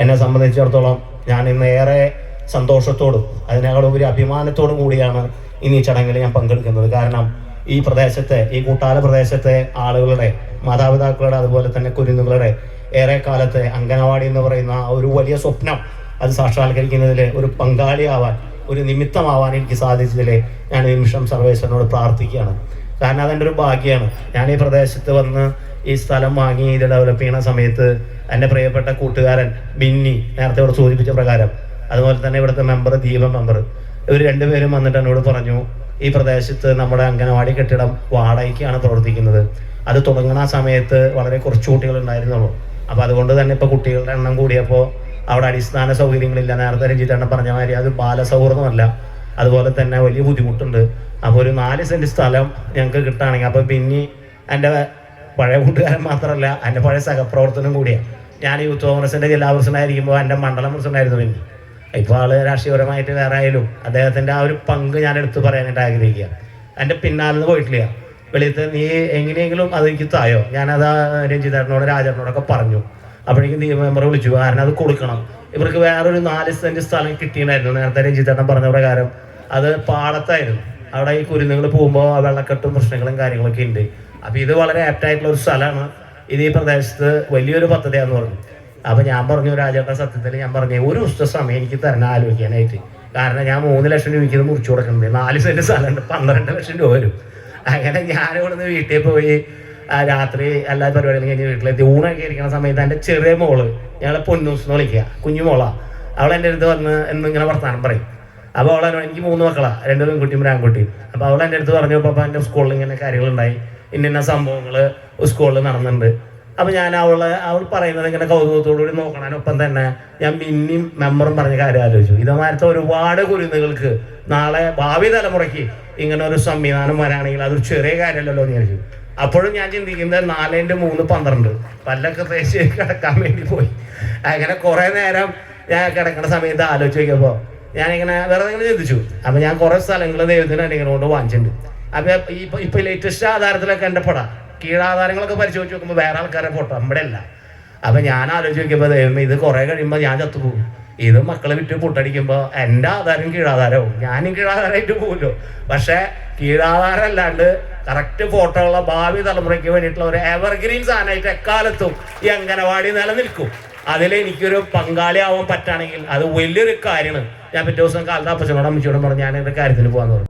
എന്നെ സംബന്ധിച്ചിടത്തോളം ഞാൻ ഇന്ന് ഏറെ സന്തോഷത്തോടും അതിനേക്കാളും ഒരു അഭിമാനത്തോടും കൂടിയാണ് ഇനി ഈ ചടങ്ങിൽ ഞാൻ പങ്കെടുക്കുന്നത്. കാരണം ഈ പ്രദേശത്തെ ഈ കൂട്ടാല പ്രദേശത്തെ ആളുകളുടെ മാതാപിതാക്കളുടെ അതുപോലെ തന്നെ കുരുന്നുകളുടെ ഏറെ കാലത്തെ അംഗനവാടി എന്ന് പറയുന്ന ഒരു വലിയ സ്വപ്നം അത് സാക്ഷാത്കരിക്കുന്നതിൽ ഒരു പങ്കാളിയാവാൻ ഒരു നിമിത്തമാവാൻ എനിക്ക് സാധിച്ചതിൽ ഞാൻ നിമിഷം സർവേശ്വരനോട് പ്രാർത്ഥിക്കുകയാണ്. കാരണം അതെന്റെ ഒരു ഭാഗ്യമാണ് ഞാൻ ഈ പ്രദേശത്ത് വന്ന് ഈ സ്ഥലം വാങ്ങി ഇത് ഡെവലപ്പ് ചെയ്യുന്ന സമയത്ത് എന്റെ പ്രിയപ്പെട്ട കൂട്ടുകാരൻ ബിന്നി നേരത്തെ ഇവിടെ സൂചിപ്പിച്ച പ്രകാരം. അതുപോലെ തന്നെ ഇവിടുത്തെ മെമ്പർ ദീപ മെമ്പർ ഇവർ രണ്ടുപേരും വന്നിട്ട് എന്നോട് പറഞ്ഞു ഈ പ്രദേശത്ത് നമ്മുടെ അംഗനവാടി കെട്ടിടം വാടകയ്ക്കാണ് പ്രവർത്തിക്കുന്നത്. അത് തുടങ്ങുന്ന സമയത്ത് വളരെ കുറച്ച് കുട്ടികൾ ഉണ്ടായിരുന്നുള്ളൂ. അപ്പോൾ അതുകൊണ്ട് തന്നെ ഇപ്പോൾ കുട്ടികളുടെ എണ്ണം കൂടിയപ്പോൾ അവിടെ അടിസ്ഥാന സൗകര്യങ്ങളില്ല. നേരത്തെ രഞ്ജിത്തേട്ടൻ പറഞ്ഞ മാതിരി അത് ബാലസൗഹൃദമല്ല. അതുപോലെ തന്നെ വലിയ ബുദ്ധിമുട്ടുണ്ട്. അപ്പോൾ ഒരു നാല് സെന്റ് സ്ഥലം ഞങ്ങൾക്ക് കിട്ടുകയാണെങ്കിൽ അപ്പോൾ പിന്നെ എന്റെ പഴയ കൂട്ടുകാരൻ മാത്രമല്ല എന്റെ പഴയ സഹപ്രവർത്തനം കൂടിയാണ് ഞാൻ യൂത്ത് കോൺഗ്രസിന്റെ ജില്ലാ പ്രസിഡന്റായിരിക്കുമ്പോൾ എന്റെ മണ്ഡലം പ്രസിഡന്റായിരുന്നു പിന്നെ. ഇപ്പോൾ ആൾ രാഷ്ട്രീയപരമായിട്ട് വേറെ ആയാലും അദ്ദേഹത്തിന്റെ ആ ഒരു പങ്ക് ഞാൻ എടുത്തു പറയാനായിട്ട് ആഗ്രഹിക്കുക. എന്റെ പിന്നാലെന്ന് പോയിട്ടില്ല. വെളിയത്ത് നീ എങ്ങനെയെങ്കിലും അത് എനിക്ക് തായോ? ഞാനത് രഞ്ജിതേട്ടനോട് രാജേട്ടനോടൊക്കെ പറഞ്ഞു. അപ്പോഴേക്കും നീ മെമ്പർ വിളിച്ചു. കാരണം അത് കൊടുക്കണം. ഇവർക്ക് വേറൊരു നാല് സെന്റ് സ്ഥലം കിട്ടിയിട്ടുണ്ടായിരുന്നു. നേരത്തെ രഞ്ജിതേട്ടൻ പറഞ്ഞ പ്രകാരം അത് പാടത്തായിരുന്നു. അവിടെ ഈ കുരുന്നുകൾ പോകുമ്പോൾ വെള്ളക്കെട്ടും പ്രശ്നങ്ങളും കാര്യങ്ങളൊക്കെ ഉണ്ട്. അപ്പോൾ ഇത് വളരെ ആപ്റ്റായിട്ടുള്ള ഒരു സ്ഥലമാണ്. ഇത് ഈ പ്രദേശത്ത് വലിയൊരു പദ്ധതിയാന്ന് പറഞ്ഞു. അപ്പോൾ ഞാൻ പറഞ്ഞു രാജേട്ട സത്യത്തിൽ ഞാൻ പറഞ്ഞു ഒരു ദിവസത്തെ സമയം എനിക്ക് തരണം ആലോചിക്കാനായിട്ട്. കാരണം ഞാൻ മൂന്ന് ലക്ഷം രൂപയ്ക്ക് ഇത് മുറിച്ചു കൊടുക്കുന്നുണ്ട്. നാല് സെന്റ് സ്ഥലമുണ്ട്. പന്ത്രണ്ട് ലക്ഷം രൂപ വരും. അങ്ങനെ ഞാൻ ഇവിടുന്ന് വീട്ടിൽ പോയി രാത്രി എല്ലാ പരിപാടികളും കഴിഞ്ഞ് വീട്ടിലെത്തി. ഊണൊക്കെ ഇരിക്കുന്ന സമയത്ത് എന്റെ ചെറിയ മോൾ ഞങ്ങളെ പൊന്നൂസ് എന്ന് വിളിക്കുക കുഞ്ഞു മോളാ അവൾ എന്റെ അടുത്ത് വന്ന് എന്നിങ്ങനെ വർത്തമാനം പറയും. അപ്പോൾ അവൾ എന്നോട് എനിക്ക് മൂന്ന് മക്കളാ രണ്ട് പെൺകുട്ടിയും ഒരു അപ്പോൾ അവൾ എന്റെ അടുത്ത് പറഞ്ഞു പപ്പ എന്റെ സ്കൂളിൽ ഇങ്ങനെ കാര്യങ്ങളുണ്ടായി. ഇന്ന സംഭവങ്ങൾ സ്കൂളിൽ നടന്നുണ്ട്. അപ്പോൾ ഞാൻ അവളെ അവൾ പറയുന്നത് ഇങ്ങനെ കൗതുകത്തോടുകൂടി നോക്കണതിനൊപ്പം തന്നെ ഞാൻ പിന്നെയും മെമ്പറും പറഞ്ഞ കാര്യം ആലോചിച്ചു. ഇതേമാരത്തെ ഒരുപാട് കുരുന്നുകൾക്ക് നാളെ ഭാവി തലമുറയ്ക്ക് ഇങ്ങനെ ഒരു സംവിധാനം വരാണെങ്കിൽ അതൊരു ചെറിയ കാര്യമല്ലല്ലോ എന്ന് വിചാരിച്ചു. അപ്പോഴും ഞാൻ ചിന്തിക്കുന്നത് നാലിന്റെ മൂന്ന് പന്ത്രണ്ട്. പല്ലൊക്കെ തേച്ച് കിടക്കാൻ വേണ്ടി പോയി. അങ്ങനെ കുറേ നേരം ഞാൻ കിടക്കുന്ന സമയത്ത് ആലോചിച്ച് നോക്കിയപ്പോൾ ഞാനിങ്ങനെ വെറുതെ ഇങ്ങനെ ചിന്തിച്ചു അപ്പൊ ഞാൻ കുറേ സ്ഥലങ്ങൾ ദൈവത്തിന് അനുഗ്രഹം കൊണ്ട് വാങ്ങിച്ചിട്ടുണ്ട്. അപ്പൊ ഇപ്പൊ ഇപ്പം ലേറ്റസ്റ്റ് ആധാരത്തിലൊക്കെ എന്റെ പട കീഴാധാരങ്ങളൊക്കെ പരിശോധിച്ച് നോക്കുമ്പോൾ വേറെ ആൾക്കാരെ ഫോട്ടോ നമ്മുടെ അല്ല അപ്പൊ ഞാൻ ആലോചിച്ച് നോക്കിയപ്പോൾ ദൈവം ഇത് കുറേ കഴിയുമ്പോൾ ഞാൻ ചത്തുപോകും ഇത് മക്കളെ വിറ്റ് പൊട്ടടിക്കുമ്പോൾ എന്റെ ആധാരം കീഴാധാരവും ഞാനും കീഴാധാരമായിട്ട് പോകുമല്ലോ പക്ഷേ കീഴാധാരം അല്ലാണ്ട് കറക്റ്റ് ഫോട്ടോ ഉള്ള ഭാവി തലമുറയ്ക്ക് വേണ്ടിയിട്ടുള്ള ഒരു എവർഗ്രീൻ സാധനമായിട്ട് എക്കാലത്തും ഈ അംഗനവാടി നിലനിൽക്കും. അതിൽ എനിക്കൊരു പങ്കാളിയാവാൻ പറ്റുകയാണെങ്കിൽ അത് വലിയൊരു കാര്യമാണ്. ഞാൻ പിറ്റേ ദിവസം കാലത്ത് അപ്പച്ചനോട് പറഞ്ഞു ഞാൻ എന്റെ കാര്യത്തിന് പോകാൻ പറഞ്ഞു